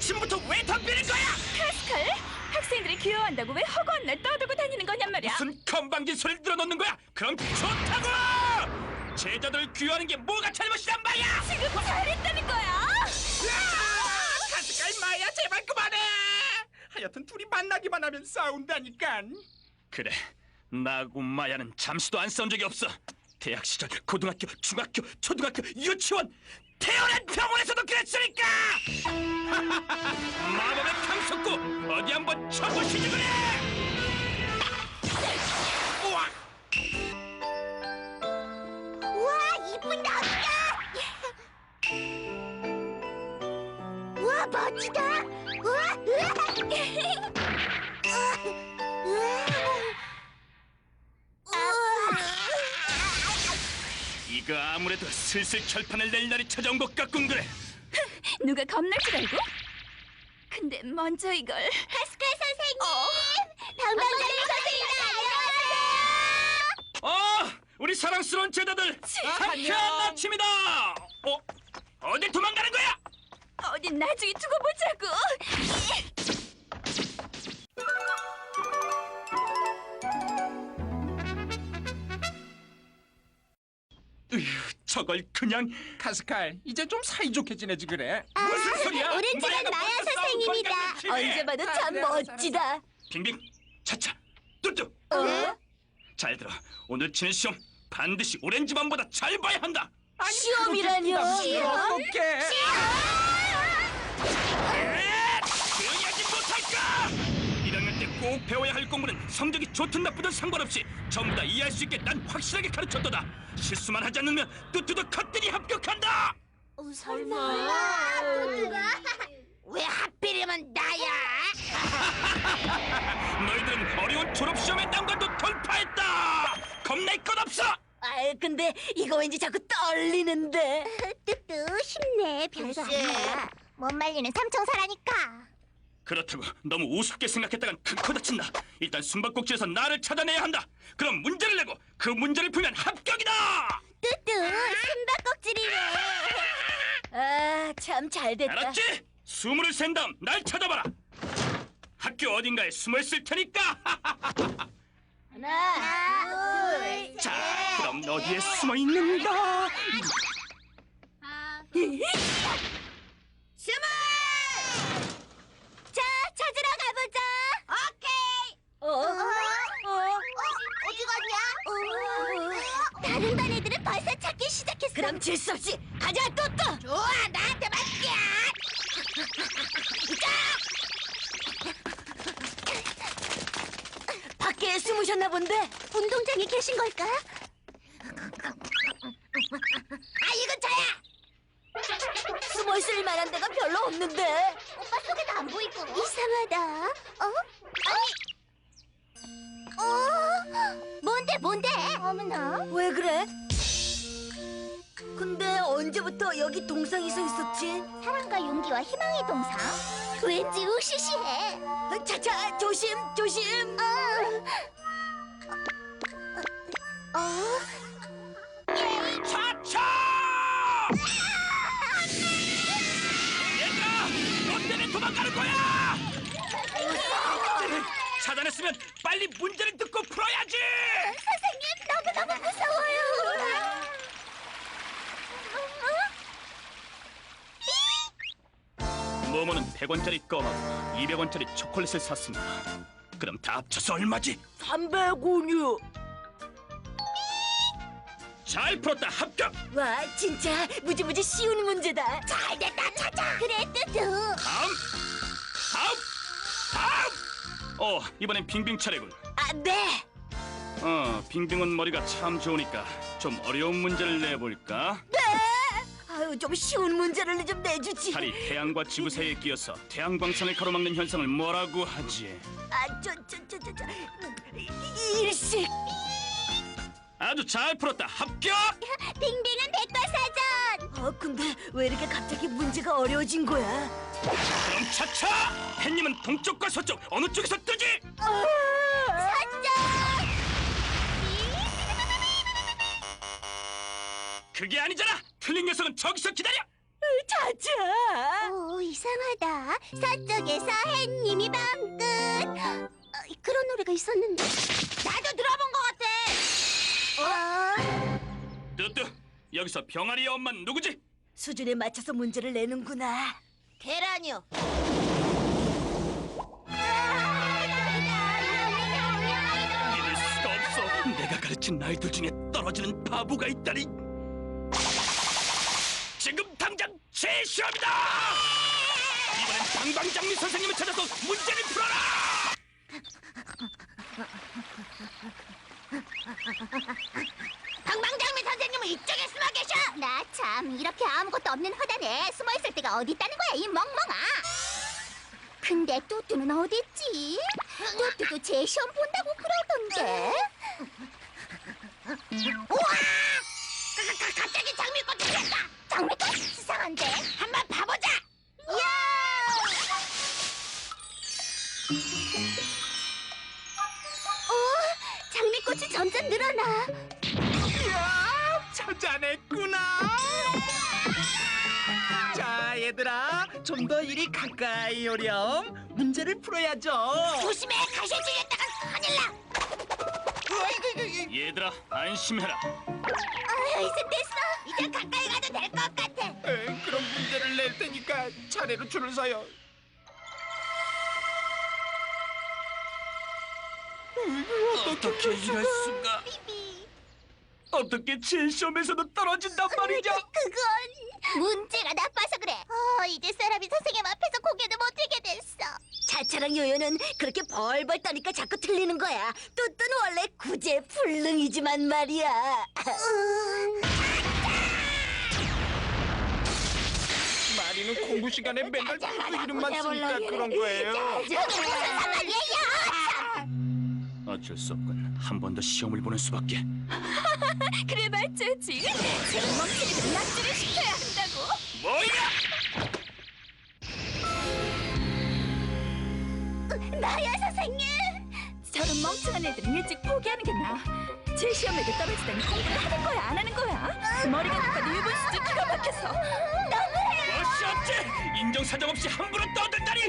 아침부터 왜 덤비는 거야? 파스칼, 학생들이 귀여워한다고 왜 허구한 날 떠들고 다니는 거냔 말이야. 무슨 건방진 소리를 들어놓는 거야? 그럼 좋다고! 제자들 귀여워하는 게 뭐가 잘못이란 말이야! 지금 잘했다는 거야. 가스칼 마야 제발 그만해! 하여튼 둘이 만나기만 하면 싸운다니까. 그래, 나하고 마야는 잠시도 안 싸운 적이 없어. 대학 시절, 고등학교, 중학교, 초등학교, 유치원, 태어난 병원에서도 그랬으니까! 마법의 강속구 어디 한번 쳐보시지 그래! 아무래도 슬슬 결판을 낼 날이 찾아온 것 같군 그래. 누가 겁날 줄 알고? 근데 먼저 이걸 하스칼 선생님 방방자리 선생님 안녕하세요 어, 우리 사랑스러운 제자들 상쾌한 아침이다. 어, 어딜 도망가는 거야? 어디 나중에 두고 보자고. 저걸 그냥 카스칼 이제 좀 사이좋게 지내지 그래 무슨 소리야? 오렌지는 마야가 마야 먼저 싸운 선생님이다. 언제 봐도 아, 참 그래, 멋지다. 빙빙, 차차, 뚜뚜. 어? 잘 들어. 오늘 치는 시험 반드시 오렌지만보다 잘 봐야 한다. 시험이라뇨? 어떡해 에! 조용히 하지 못할까? 1학년 때꼭 배워야 할 공부는 성적이 좋든 나쁘든 상관없이 전부 다 이해할 수 있게 난 확실하게 가르쳤도다. 실수만 하지 않으면 뚜뚜도 컷들이 합격한다. 설마 뚜뚜가 왜 하필이면 나야 너희들은 어려운 졸업 시험의 난관도 돌파했다. 겁낼 것 없어. 아, 근데 이거 왠지 자꾸 떨리는데. 뚜뚜 힘내 별거 아니야 못 말리는 삼총사라니까 그렇다고 너무 우습게 생각했다간 큰코 다친다. 일단 숨바꼭질에서 나를 찾아내야 한다. 그럼 문제를 내고 그 문제를 풀면 합격이다. 뚜뚜 숨바꼭질이래 아, 참 잘 됐다. 알았지? 숨을 센 다음 날 찾아봐라. 학교 어딘가에 숨어 있을 테니까. 하나, 둘, 자, 그럼 어디에 숨어 있는가? 숨어 자 찾으러 가보자 오케이 어, 어, 어디 갔냐? 다른 반 애들은 벌써 찾기 시작했어. 그럼 질 수 없이 가자, 또또. 좋아, 나한테 맡겨. 밖에 숨으셨나 본데. 운동장에 계신 걸까? 아, 이건 저야. 숨어 있을 만한 데가 별로 없는데. 오빠 속에도 안 보이고. 이상하다. 여기 동상이 서 있었지? 사랑과 용기와 희망의 동상. 왠지. 어, 차차 조심 조심. 어? 100원짜리 껌하고 200원짜리 초콜릿을 샀습니다. 그럼 다 합쳐서 얼마지? 300원이요. 잘 풀었다 합격! 와 진짜 무지무지 쉬운 문제다. 잘 됐다, 차차. 그래, 뚜뚜. 다음! 다음! 다음! 어, 이번엔 빙빙 차례군. 아 네. 어, 빙빙은 머리가 참 좋으니까 좀 어려운 문제를 내볼까? 네. 아유 좀 쉬운 문제를 좀 내주지. 달이 태양과 지구 사이에 끼어서 태양 광선을 가로막는 현상을 뭐라고 하지? 아저 저저저저 일식. 아주 잘 풀었다 합격! 빙빙은 백과사전. 아 근데 왜 이렇게 갑자기 문제가 어려워진 거야? 그럼 차차! 햇님은 동쪽과 서쪽 어느 쪽에서 뜨지? 사전. 그게 아니잖아! 틀린 녀석은 저기서 기다려! 차차. 오, 이상하다. 서쪽에서 햇님이 방긋. 어, 그런 노래가 있었는데. 나도 들어본 것 같아. 어? 뚜뚜 여기서 병아리의 엄마는 누구지? 수준에 맞춰서 문제를 내는구나. 계란이요. 믿을 수가 없어. 내가 가르친 아이들 중에 떨어지는 바보가 있다니. 지금 당장 제시합니다. 이번엔 방방장미 선생님을 찾아서 문제를 풀어라. 방방장미 선생님은 이쪽에 숨어 계셔. 나 참 이렇게 아무것도 없는 허단에 숨어 있을 데가 어디 있다는 거야 이 멍멍아. 근데 뚜뚜는 어디 있지? 뚜뚜도 제 시험 본다고 그러던데. 우와! 가, 가, 갑자기 장미꽃이 피었다. 장미꽃 수상한데 한번 봐보자. 야! 어, 장미꽃이 점점 늘어나. 이야, 찾아냈구나. 자, 얘들아, 좀 더 이리 가까이 오렴. 문제를 풀어야죠. 조심해 가셔지겠다가 큰일 나. 얘들아 안심해라. 아, 이제 됐어. 이제 가까이 가도 테니까 차례로 줄을 서요. 어떻게 이럴 수가? 비비. 어떻게 제 시험에서도 떨어진단 말이냐? 그건 문제가 나빠서 그래. 어, 이제 사람이 선생님 앞에서 공연을 못하게 됐어. 차차랑 요요는 그렇게 벌벌 떠니까 자꾸 틀리는 거야. 뚜뚜는 원래 구제 불능이지만 말이야. 마 리는 공부 시간에 맨날 뚜뚜 이름만 쓰니까 그런 거예요. 어쩔 수 없군. 한 번 더 시험을 보는 수밖에. 그래 맞죠지. 저런 멍청이들 낙지를 시켜야 한다고. 뭐야? 나야 선생님. 저런 멍청한 애들은 일찍 포기하는 게 나아. 제 시험에도 떨어지다니 공부를 하는 거야 안 하는 거야? 머리가 나빠도 유분 수준 기가 막혀서 어찌 어찌 인정사정 없이 함부로 떠든다니!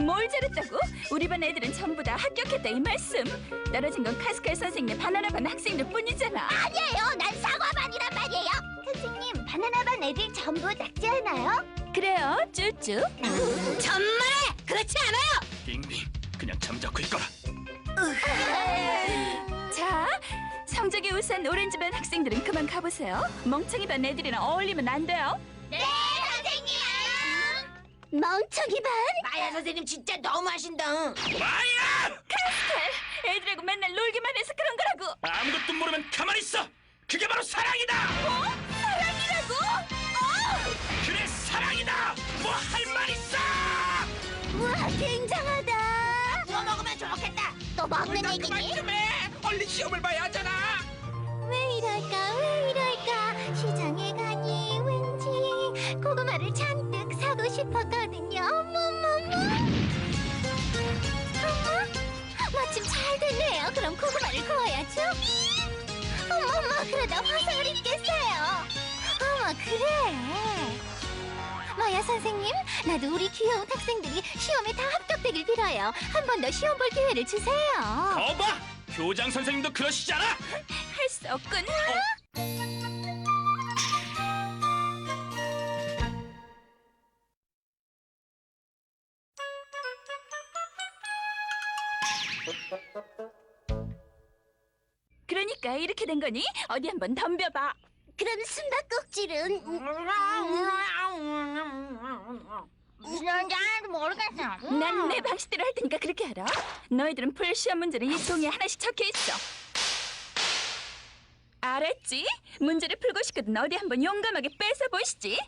뭘 잘했다고? 우리 반 애들은 전부 다 합격했다 이 말씀. 떨어진 건 카스칼 선생님 바나나 반 학생들 뿐이잖아. 아니에요. 난 사과반이란 말이에요. 선생님, 바나나반 애들 전부 낙지 않아요? 그래요 쭈쭈. 천만에 그렇지 않아요. 빙빙 그냥 잠자코 있거라. 자 성적이 우수한 오렌지 반 학생들은 그만 가보세요. 멍청이 반 애들이랑 어울리면 안 돼요. 멍청이 반? 마야 선생님 진짜 너무하신다. 마야! 애들하고 맨날 놀기만 해서 그런 거라고. 아무것도 모르면 가만히 있어. 그게 바로 사랑이다. 어? 사랑이라고? 어! 그래 사랑이다. 뭐 할 말 있어? 우와, 굉장하다. 구워 먹으면 좋겠다. 또 먹는 그만 얘기니? 좀 해. 얼른 시험을 봐야 하잖아. 왜 이럴까, 왜 이럴까. 그러다 화상을 입겠어요. 어머, 그래. 마야 선생님, 나도 우리 귀여운 학생들이 시험에 다 합격되길 빌어요. 한 번 더 시험 볼 기회를 주세요. 거봐. 교장 선생님도 그러시잖아. 할 수 없군. 그러니까 이렇게 된 거니? 어디 한번 덤벼봐. 그럼 숨바꼭질은 모르겠어. 난 내 방식대로 할 테니까 그렇게 하라. 너희들은 풀 시험 문제는 이 종이에 하나씩 적혀 있어. 알았지? 문제를 풀고 싶거든 어디 한번 용감하게 뺏어 보시지.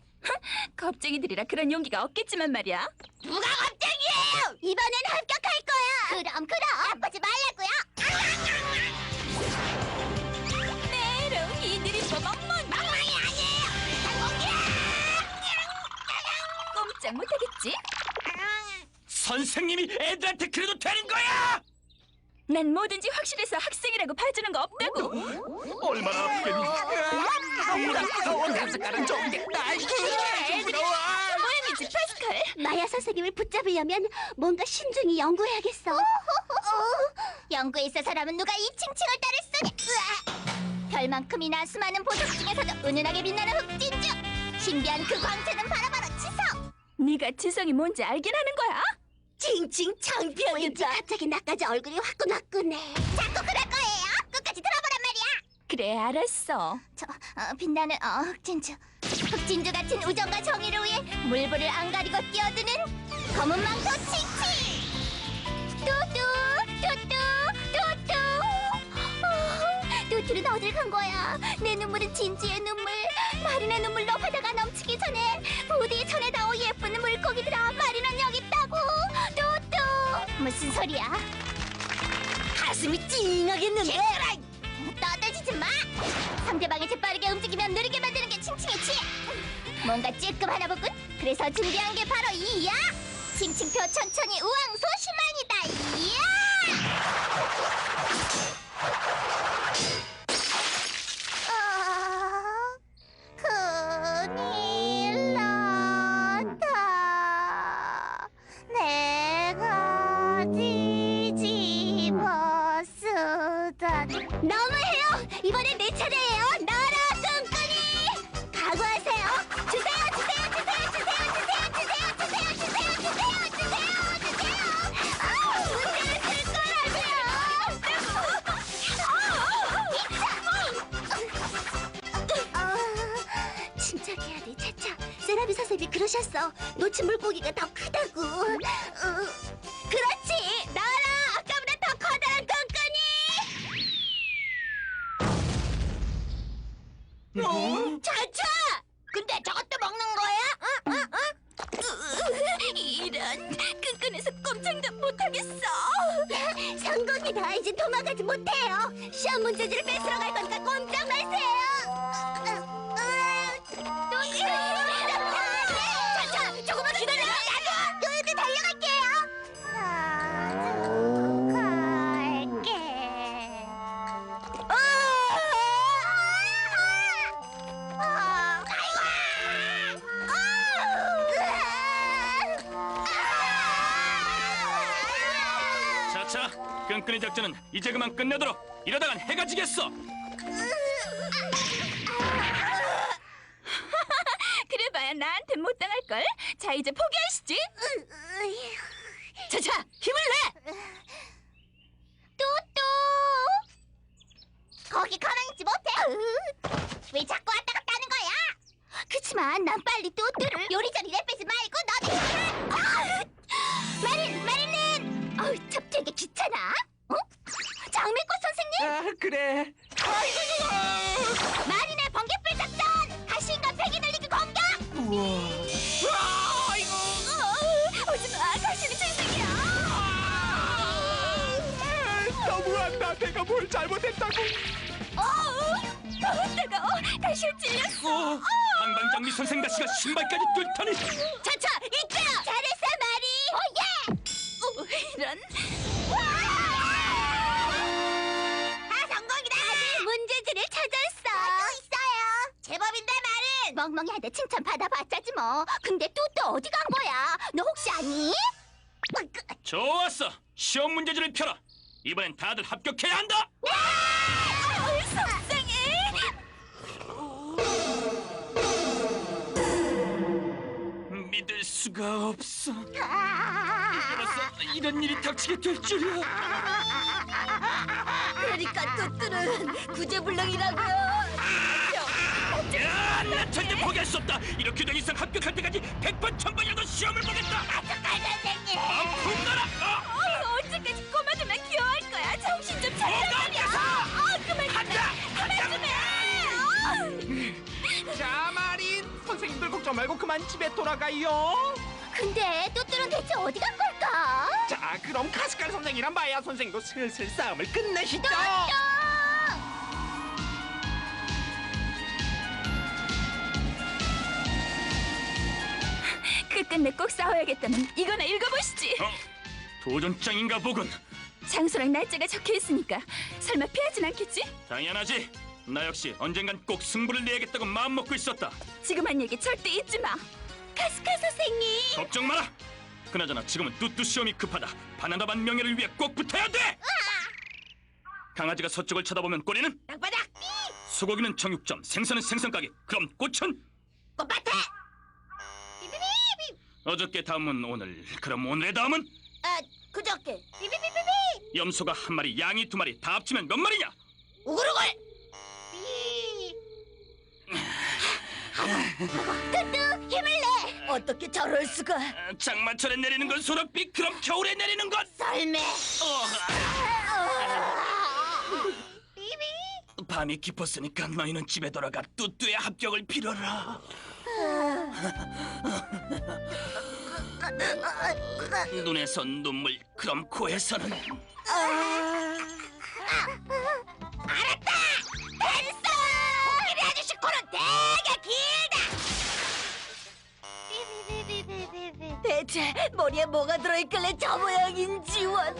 겁쟁이들이라 그런 용기가 없겠지만 말이야. 누가 겁쟁이에요? 이번엔 합격할 거야. 그럼 그럼 나쁘지 말라고 선생님이 애들한테 그래도 되는 거야? 난 뭐든지 확실해서 학생이라고 봐주는 거 없다고. 얼마나 아프겠니? 아무나 뜨거운 습관은 좋은데 나 애들이 모양이지 파스칼. 마야 선생님을 붙잡으려면 뭔가 신중히 연구해야겠어. 연구에 있어서라면 누가 이 칭칭을 따를 쓰냐? 으아! 별만큼이나 수많은 보석 중에서도 은은하게 빛나는 흑진주. 신비한 그 광채는 바로바로 지성. 네가 지성이 뭔지 알긴 하는 거야? 왠지 창피하겠다. 갑자기 나까지 얼굴이 화끈화끈해. 자꾸 그럴 거예요. 끝까지 들어보란 말이야. 그래 알았어. 저 어, 빛나는 어, 흑진주 흑진주 같은 우정과 정의를 위해 물불을 안 가리고 뛰어드는 검은 망토 칭칭 뚜뚜 뚜뚜 뚜뚜 어, 뚜뚜는 어딜 간 거야 내 눈물은 진주의 눈물 마린의 눈물로 바다가 넘치기 전에 부디 전에 닿오 예쁜 물고기들아 마린은 여기 있다고 무슨 소리야 가슴이 찡하겠는데. 떠들지지 마! 상대방이 재빠르게 움직이면 느리게 만드는 게 칭칭이지! 뭔가 찔끔 하나 보군? 그래서 준비한 게 바로 이야! 칭칭표 천천히 우왕 소심한이다! 이야! 그러셨어. 놓친 물고기가 더 크다고. 어, 그렇지. 나라 아까보다 더 커다란 끈끈이. 어? 차차! 근데 저것도 먹는 거야? 응? 응? 응? 이런 끈끈해서 꼼짝도 못하겠어. 성공이다. 이제 도망가지 못해요. 시험 문제지를 뺏으러 갈 거니까 꼼짝 마세요. 작전은 이제 그만 끝내도록. 이러다간 해가 지겠어. 그래봐야 나한테 못 당할 걸. 자 이제 포기하시지. 자자 힘을 내. 뚜뚜 거기 가만히 있지 못해 왜 자꾸 왔다 갔다 하는 거야 그치만 난 빨리 뚜뚜를 요리조리 내빼지 말고 아! 마린 마린은 어우 참 되게 귀찮아 아 그래. 마린의 번개불 작전 가시인간 팽이 늘리기 공격 아 이거. 어, 오지마 가시는 생생이야. 너무한다. 내가 뭘 잘못했다고. 어, 어, 뜨거워. 다시 찔렸어. 어, 한방장미 선생 다시가 신발까지 뚫더니 차차 이끌어 멍멍이한테 칭찬 받아봤자지 뭐 근데 뚜뚜 어디 간 거야 너 혹시 아니? 으이그, 좋았어. 시험 문제지를 펴라. 이번엔 다들 합격해야 한다. 어, 속상해. 믿을 수가 없어. 아, 이로써 이런 일이 닥치게 될 줄이야. 그러니까 뚜뚜는 구제불능이라고요. 야, 나 절대 포기할 수 없다. 이렇게 된 이상 합격할 때까지 백번 천번이라도 시험을 보겠다. 정말 선생님 방풍 나라. 어, 어, 언제까지 꼬마들만 귀여워할 거야? 정신 좀 차려. 뭐가 어, 그만 좀 해. 그만 좀 해. 자 마린 선생님들 걱정 말고 그만 집에 돌아가요. 근데 뚜뚜는 대체 어디 간 걸까? 자 그럼 카스칼 선생이랑 마야 선생도 슬슬 싸움을 끝내시죠. 끝끝내 꼭 싸워야겠다면 이거나 읽어보시지. 어, 도전장인가 보군. 장소랑 날짜가 적혀 있으니까 설마 피하진 않겠지? 당연하지. 나 역시 언젠간 꼭 승부를 내야겠다고 마음 먹고 있었다. 지금 한 얘기 절대 잊지 마. 카스카 선생님. 걱정 마라. 그나저나 지금은 뚜뚜 시험이 급하다. 바나나 반 명예를 위해 꼭 붙어야 돼. 강아지가 서쪽을 쳐다보면 꼬리는 땅바닥. 소고기는 정육점, 생선은 생선가게. 그럼 꽃은 꽃밭에. 어저께 다음은 오늘. 그럼 오늘의 다음은 아, 그저께. 비비비비비. 염소가 한 마리, 양이 두 마리. 다 합치면 몇 마리냐? 우글우글. 뚜뚜 힘을 내. 어떻게 저럴 수가? 아, 장마철에 내리는 건 소낙비, 그럼 겨울에 내리는 건 썰매. 어, 비비. 밤이 깊었으니까 너희는 집에 돌아가 뚜뚜의 합격을 빌어라. 눈에선 눈물, 그럼 코에서는 알았다. 됐어. 코끼리 아저씨 코는 되게 길다. 대체 머리에 뭐가 들어있길래 저 모양인지 원.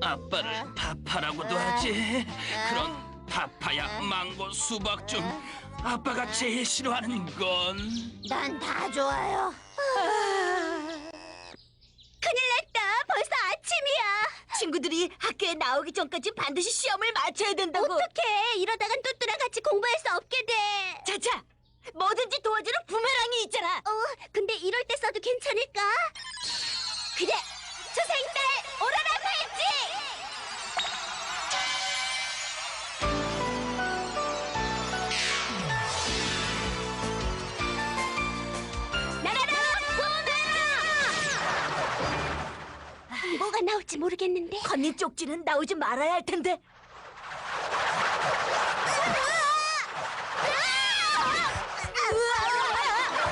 아빠를 파파라고도 하지. 그런 파파야, 망고, 수박 중 아빠가 제일 싫어하는 건 난 다 좋아요. 큰일 났다. 벌써 아침이야. 친구들이 학교에 나오기 전까지 반드시 시험을 마쳐야 된다고. 어떡해. 이러다간 뚜뚜랑 같이 공부할 수 없게 돼. 자자, 뭐든지 도와주는 부메랑이 있잖아. 어, 근데 이럴 때 써도 괜찮을까? 그래. 초생딸 오라라 팔찌. 나 뭐가 나올지 모르겠는데. 건니 쪽지는 나오지 말아야 할 텐데.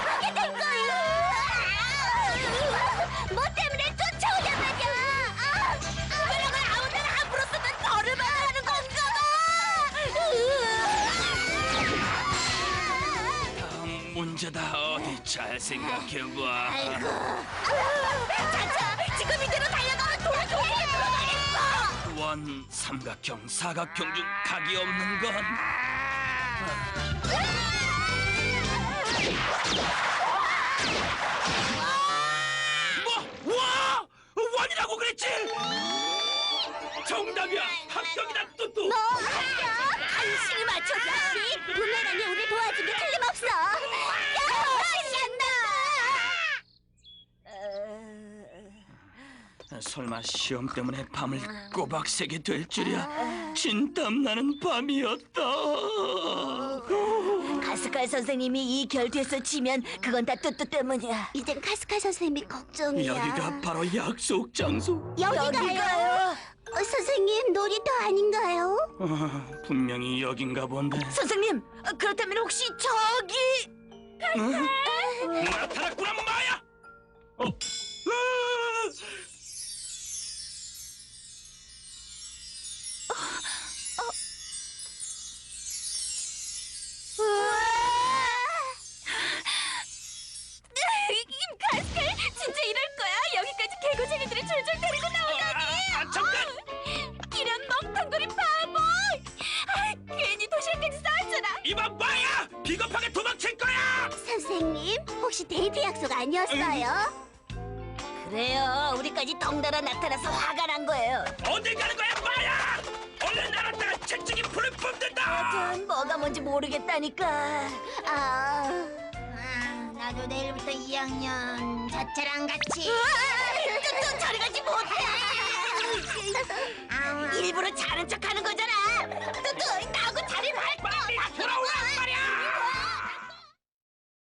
하게 된 거야. 뭐 때문에 쫓아오냐 말이야. 부메랑을 아무 데나 함부로 쓰면 벌을 받아야 하는 건가 봐. 문제다. 어디 잘 생각해봐. 아이고. 자자, 원, 삼각형, 사각형 중 각이 없는 건 뭐? 와! 원이라고 그랬지? 정답이야! 합격이다 뚜뚜! 너 합격! 간신히 맞췄지? 부메랑이 우리 도와준 게 틀림없어. 야, 신난다. 설마 시험 때문에 밤을 꼬박 새게 될 줄이야 진땀 나는 밤이었다 가스칼 선생님이 이 결투에서 지면 그건 다 뚜뚜 때문이야. 이젠 카스카 선생님이 걱정이야. 여기가 바로 약속 장소 여기가요? 어, 선생님 놀이터 아닌가요? 아, 분명히 여긴가 본데 선생님, 어, 그렇다면 혹시 저기 나타났구나 마야! 어? 아! 개구쟁이들이 줄줄 데리고 나오다니. 아, 잠깐! 이런 멍텅구리 바보! 아, 괜히 도시락까지 싸왔잖아. 이봐 마야! 비겁하게 도망칠 거야! 선생님, 혹시 데이트 약속 아니었어요? 그래요. 우리까지 덩달아 나타나서 화가 난 거예요. 어딜 가는 거야 마야! 얼른 나갔다가 채찍이 불을 뿜는다! 전 뭐가 뭔지 모르겠다니까. 아, 아, 나도 내일부터 2학년 자체랑 같이. 넌 저리 가지 못해. 일부러 자는 척하는 거잖아. 너, 너, 나